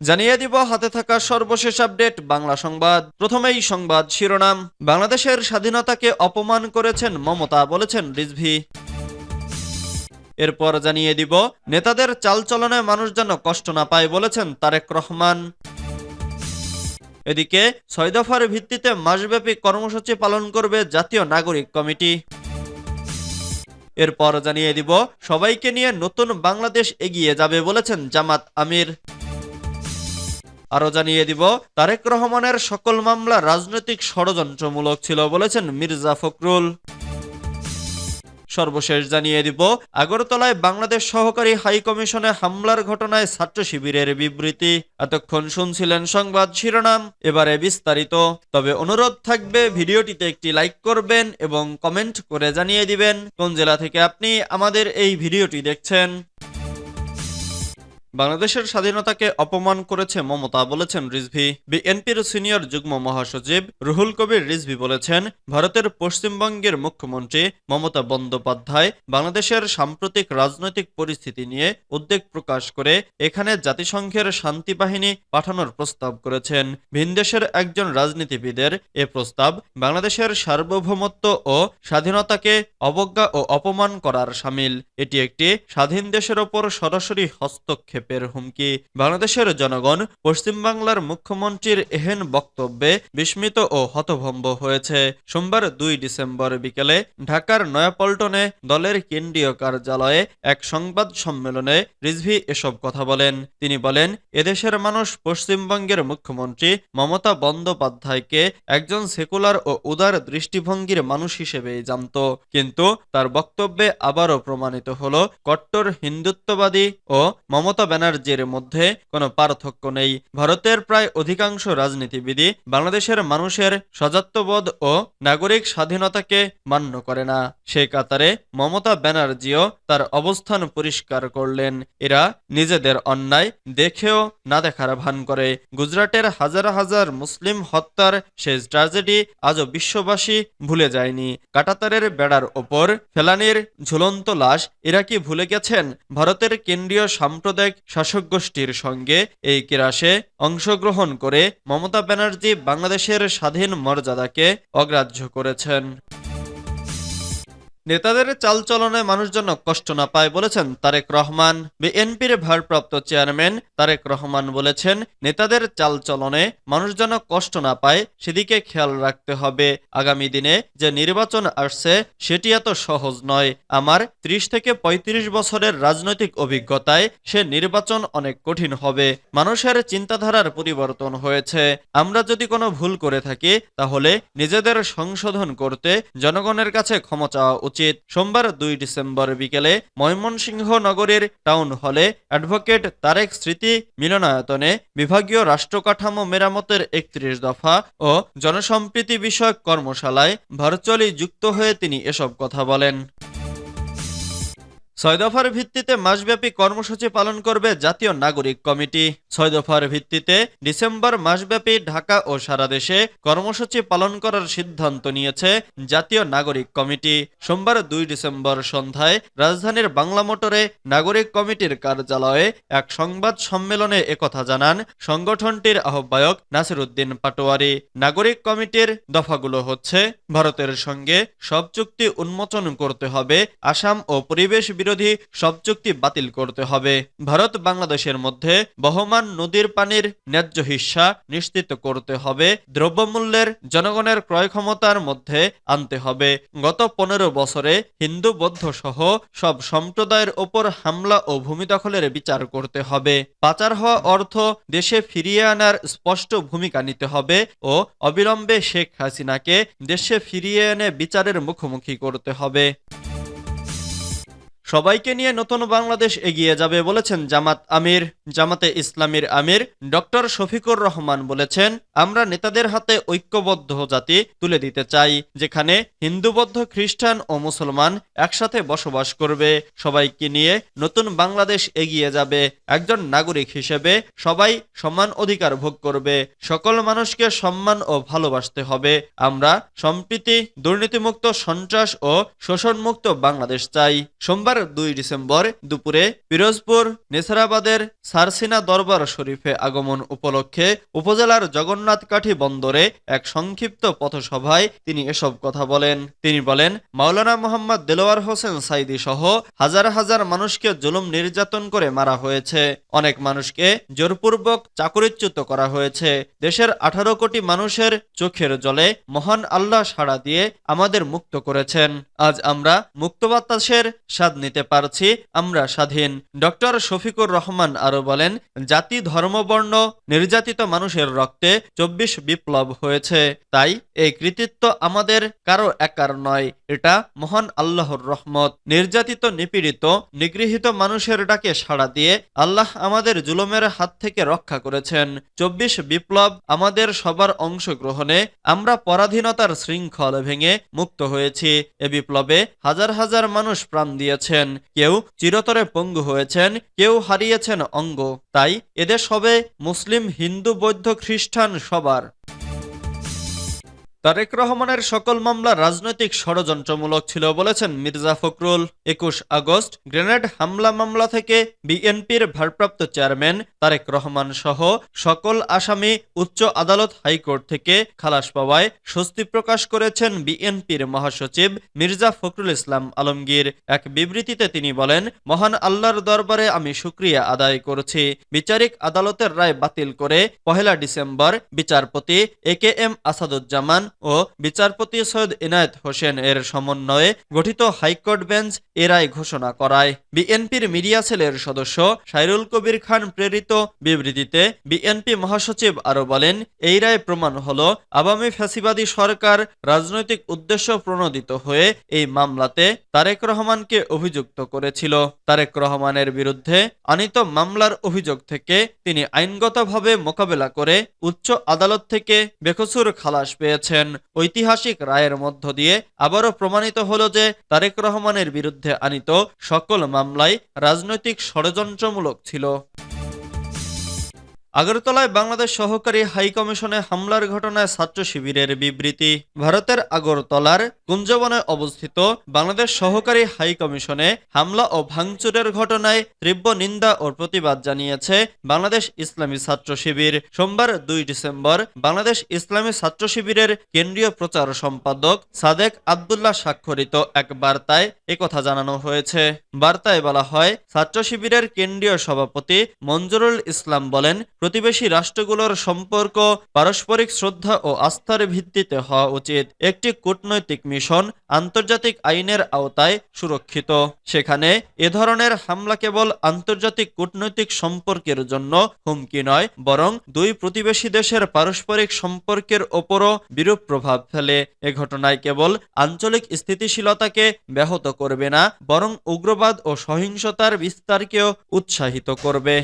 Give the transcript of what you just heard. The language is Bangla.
জানিয়ে দিব হাতে থাকা সর্বশেষ আপডেট বাংলা সংবাদ। প্রথমেই সংবাদ শিরোনাম। বাংলাদেশের স্বাধীনতাকে অপমান করেছেন মমতা, বলেছেন রিজভি। এরপর জানিয়ে দিব, নেতাদের চালচলনে মানুষ যেন কষ্ট না পায়, বলেছেন তারেক রহমান। এদিকে, ছয় দফার ভিত্তিতে মাসব্যাপী কর্মসূচি পালন করবে জাতীয় নাগরিক কমিটি। এরপর জানিয়ে দিব, সবাইকে নিয়ে নতুন বাংলাদেশ এগিয়ে যাবে, বলেছেন জামাত আমির। আরও জানিয়ে দিব, তারেক রহমানের সকল মামলা রাজনৈতিক ষড়যন্ত্রমূলক ছিল বলেছেন মির্জা ফখরুল। সর্বশেষ জানিয়ে দিব, আগরতলায় বাংলাদেশ সহকারী হাই কমিশনে হামলার ঘটনায় ছাত্র শিবিরের বিবৃতি। এতক্ষণ শুনছিলেন সংবাদ শিরোনাম, এবারে বিস্তারিত। তবে অনুরোধ থাকবে, ভিডিওটিতে একটি লাইক করবেন এবং কমেন্ট করে জানিয়ে দিবেন। কোন জেলা থেকে আপনি আমাদের এই ভিডিওটি দেখছেন? বাংলাদেশের স্বাধীনতাকে অপমান করেছে মমতা বলেছেন রিজভি। বিএনপির সিনিয়র যুগ্ম মহাসচিব রুহুল কবির রিজভি বলেছেন, ভারতের পশ্চিমবঙ্গের মুখ্যমন্ত্রী মমতা বন্দ্যোপাধ্যায় বাংলাদেশের সাম্প্রতিক রাজনৈতিক পরিস্থিতি নিয়ে উদ্বেগ প্রকাশ করে এখানে জাতিসংঘের শান্তি বাহিনী পাঠানোর প্রস্তাব করেছেন। ভিনদেশের একজন রাজনীতিবিদের এ প্রস্তাব বাংলাদেশের সার্বভৌমত্ব ও স্বাধীনতাকে অবজ্ঞা ও অপমান করার সামিল। এটি একটি স্বাধীন দেশের ওপর সরাসরি হস্তক্ষেপের হুমকি। বাংলাদেশের জনগণ পশ্চিমবাংলার মুখ্যমন্ত্রীর এহেন বক্তব্যে বিস্মিত ও হতভম্ব হয়েছে। সোমবার দুই ডিসেম্বর বিকেলে ঢাকার নয়াপল্টনে দলের কেন্দ্রীয় কার্যালয়ে এক সংবাদ সম্মেলনে রিজভি এসব কথা বলেন। তিনি বলেন, এদেশের মানুষ পশ্চিমবঙ্গের মুখ্যমন্ত্রী মমতা বন্দ্যোপাধ্যায়কে একজন সেকুলার ও উদার দৃষ্টিভঙ্গির মানুষ হিসেবেই জানত। কিন্তু তার বক্তব্যে আবারও প্রমাণিত হল কট্টর হিন্দুত্ববাদী ও মমতা ব্যানার্জির মধ্যে কোনো পার্থক্য নেই। ভারতের প্রায় অধিকাংশ রাজনীতিবিদই বাংলাদেশের মানুষের সজাত্যবোধ ও নাগরিক স্বাধীনতাকে মান্য করে না। সে কাতারে মমতা ব্যানার্জিও তার অবস্থান পরিষ্কার করলেন। এরা নিজেদের অন্যায় দেখেও না দেখার ভান করে। গুজরাটের হাজার হাজার মুসলিম হত্যার শেষ ট্র্যাজেডি আজও বিশ্ববাসী ভুলে যায়নি। কাটাতারের বেড়ার ওপর ফেলানির ঝুলন্ত লাশ এরা কি ভুলে গেছেন? ভারতের কেন্দ্রীয় সাম্প্রদায়িক শাসক গোষ্ঠীর সঙ্গে এই ক্রাসে অংশগ্রহণ করে মমতা ব্যানার্জি বাংলাদেশের স্বাধীন মর্যাদাকে অগ্রাহ্য করেছেন। নেতাদের চালচলনে মানুষ যেন কষ্ট না পায় বলেছেন তারেক রহমান। বিএনপির ভারপ্রাপ্ত চেয়ারম্যান তারেক রহমান বলেছেন, নেতাদের চালচলনে যেন কষ্ট না পায়, সেদিকে খেয়াল রাখতে হবে। আগামী দিনে যে নির্বাচন আসছে, সেটি এত সহজ নয়। আমার ত্রিশ থেকে ৩৫ বছরের রাজনৈতিক অভিজ্ঞতায় সে নির্বাচন অনেক কঠিন হবে। মানুষের চিন্তাধারার পরিবর্তন হয়েছে। আমরা যদি কোনো ভুল করে থাকি, তাহলে নিজেদের সংশোধন করতে জনগণের কাছে ক্ষমা চাওয়া উচিত। সোমবার দুই ডিসেম্বর বিকেলে ময়মনসিংহ নগরের টাউন হলে অ্যাডভোকেট তারেক স্মৃতি মিলনায়তনে বিভাগীয় রাষ্ট্রকাঠামো মেরামতের একত্রিশ দফা ও জনসম্প্রীতি বিষয়ক কর্মশালায় ভার্চুয়ালি যুক্ত হয়ে তিনি এসব কথা বলেন। ছয় দফার ভিত্তিতে মাসব্যাপী কর্মসূচি পালন করবে জাতীয় নাগরিক কমিটি। ছয় দফার ভিত্তিতে ডিসেম্বর মাসব্যাপী ঢাকা ও সারা দেশে কর্মসূচি পালন করার সিদ্ধান্ত নিয়েছে জাতীয় নাগরিক কমিটি। সোমবার দুই ডিসেম্বর সন্ধ্যায় রাজধানীর বাংলা মোটরে নাগরিক কমিটির কার্যালয়ে এক সংবাদ সম্মেলনে একথা জানান সংগঠনটির আহ্বায়ক নাসির উদ্দিন পাটোয়ারি। নাগরিক কমিটির দফাগুলো হচ্ছে, ভারতের সঙ্গে সব চুক্তি উন্মোচন করতে হবে, আসাম ও পরিবেশ বিরোধী সব চুক্তি বাতিল করতে হবে। ভারত বাংলাদেশের মধ্যে বহমান নদীর পানির ন্যায্য হিস্সা নিশ্চিত করতে হবে। দ্রব্যমূল্যের জনগণের ক্রয় ক্ষমতার মধ্যে আনতে হবে। গত পনেরো বছরে হিন্দু, বৌদ্ধ সহ সব সম্প্রদায়ের ওপর হামলা ও ভূমি দখলের বিচার করতে হবে। পাচার হওয়া অর্থ দেশে ফিরিয়ে আনার স্পষ্ট ভূমিকা নিতে হবে ও অবিলম্বে শেখ হাসিনাকে দেশে ফিরিয়ে এনে বিচারের মুখোমুখি করতে হবে। সবাইকে নিয়ে নতুন বাংলাদেশ এগিয়ে যাবে বলেছেন জামাত আমির, জামাতে ইসলামীর আমির ডক্টর শফিকুর রহমান বলেছেন, আমরা নেতাদের হাতে ঐক্যবদ্ধ জাতি তুলে দিতে চাই, যেখানে হিন্দু বৌদ্ধ খ্রিস্টান ও মুসলমান একসাথে বসবাস করবে। সবাইকে নিয়ে নতুন বাংলাদেশ এগিয়ে যাবে। একজন নাগরিক হিসেবে সবাই সমান অধিকার ভোগ করবে। সকল মানুষকে সম্মান ও ভালোবাসতে হবে। আমরা সম্প্রীতি, দুর্নীতিমুক্ত সন্ত্রাস ও শোষণমুক্ত বাংলাদেশ চাই। সোমবার দুই ডিসেম্বর দুপুরে পিরোজপুর নেসারাবাদের সারসিনা দরবার শরীফে আগমন উপলক্ষে উপজেলার জগন্নাথকাঠি বন্দরে এক সংক্ষিপ্ত পথসভায় তিনি এসব কথা বলেন। তিনি বলেন, মাওলানা মোহাম্মদ দেলোয়ার হোসেন সাইদি সহ হাজার হাজার মানুষকে জুলুম নির্যাতন করে মারা হয়েছে। অনেক মানুষকে জোরপূর্বক চাকরিচ্যুত করা হয়েছে। দেশের আঠারো কোটি মানুষের চোখের জলে মহান আল্লাহ সাড়া দিয়ে আমাদের মুক্ত করেছেন। আজ আমরা মুক্ত বাতাসের স্বাদ নিতে পারছি, আমরা স্বাধীন। ডক্টর শফিকুর রহমান আরও বলেন, জাতি ধর্মবর্ণ, নির্যাতিত মানুষের রক্তে চব্বিশ বিপ্লব হয়েছে। তাই এই কৃতিত্ব আমাদের কারও একার নয়, এটা মহান আল্লাহর রহমত। নির্যাতিত, নিপীড়িত, নিগৃহীত মানুষের ডাকে সাড়া দিয়ে আল্লাহ আমাদের জুলুমের হাত থেকে রক্ষা করেছেন। চব্বিশ বিপ্লব আমাদের সবার অংশগ্রহণে আমরা পরাধীনতার শৃঙ্খল ভেঙে মুক্ত হয়েছি। এ বিপ্লবে হাজার হাজার মানুষ প্রাণ দিয়েছেন। কেউ চিরতরে পঙ্গু হয়েছেন, কেউ হারিয়েছেন অঙ্গ। তাই এদের সবে মুসলিম হিন্দু বৌদ্ধ খ্রিস্টান সবার। তারেক রহমানের সকল মামলা রাজনৈতিক ষড়যন্ত্রমূলক ছিল বলেছেন মির্জা ফখরুল। একুশ আগস্ট গ্রেনেড হামলা মামলা থেকে বিএনপির ভারপ্রাপ্ত চেয়ারম্যান তারেক রহমান সহ সকল আসামি উচ্চ আদালত হাইকোর্ট থেকে খালাস পাওয়ায় স্বস্তি প্রকাশ করেছেন বিএনপির মহাসচিব মির্জা ফখরুল ইসলাম আলমগীর। এক বিবৃতিতে তিনি বলেন, মহান আল্লাহর দরবারে আমি সুক্রিয়া আদায় করছি। বিচারিক আদালতের রায় বাতিল করে পহেলা ডিসেম্বর বিচারপতি এ কে এম আসাদুজ্জামান ও বিচারপতি সৈয়দ ইনায়েত হোসেন এর সমন্বয়ে গঠিত হাইকোর্ট বেঞ্চ এ রায় ঘোষণা করায়। বিএনপির মিডিয়া সেলের সদস্য সাইরুল কবির খান প্রেরিত বিবৃতিতে বিএনপি মহাসচিব আরও বলেন, এই রায় প্রমাণ হল আওয়ামী ফ্যাসিবাদী সরকার রাজনৈতিক উদ্দেশ্য প্রণোদিত হয়ে এই মামলাতে তারেক রহমানকে অভিযুক্ত করেছিল। তারেক রহমানের বিরুদ্ধে আনিত মামলার অভিযোগ থেকে তিনি আইনগতভাবে মোকাবেলা করে উচ্চ আদালত থেকে বেকসুর খালাস পেয়েছেন। ঐতিহাসিক রায়ের মধ্য দিয়ে আবারও প্রমাণিত হল যে তারেক রহমানের বিরুদ্ধে আনিত সকল মামলাই রাজনৈতিক ষড়যন্ত্রমূলক ছিল। আগরতলায় বাংলাদেশ সহকারী হাই কমিশনে হামলার ঘটনায় ছাত্র শিবিরের বিবৃতি। ভারতের আগরতলার কুঞ্জবনে অবস্থিত বাংলাদেশ সহকারী হাই কমিশনে হামলা ও ভাঙচুরের ঘটনায় তীব্র নিন্দা ও প্রতিবাদ জানিয়েছে বাংলাদেশ ইসলামী ছাত্র শিবির। সোমবার দুই ডিসেম্বর বাংলাদেশ ইসলামী ছাত্র শিবিরের কেন্দ্রীয় প্রচার সম্পাদক সাদেক আবদুল্লাহ স্বাক্ষরিত এক বার্তায় একথা জানানো হয়েছে। বার্তায় বলা হয়, ছাত্র শিবিরের কেন্দ্রীয় সভাপতি মঞ্জুরুল ইসলাম বলেন প্রতিবেশী রাষ্ট্রগুলোর সম্পর্ক, পারস্পরিক শ্রদ্ধা ও আস্থার ভিত্তিতে হওয়া উচিত। একটি কূটনৈতিক মিশন আন্তর্জাতিক আইনের আওতায় সুরক্ষিত। সেখানে এ ধরনের হামলা কেবল আন্তর্জাতিক কূটনৈতিক সম্পর্কের জন্য হুমকি নয়, বরং দুই প্রতিবেশী দেশের পারস্পরিক সম্পর্কের ওপরও বিরূপ প্রভাব ফেলে। এ ঘটনায় কেবল আঞ্চলিক স্থিতিশীলতাকে ব্যাহত করবে না, বরং উগ্রবাদ ও সহিংসতার বিস্তারকেও উৎসাহিত করবে।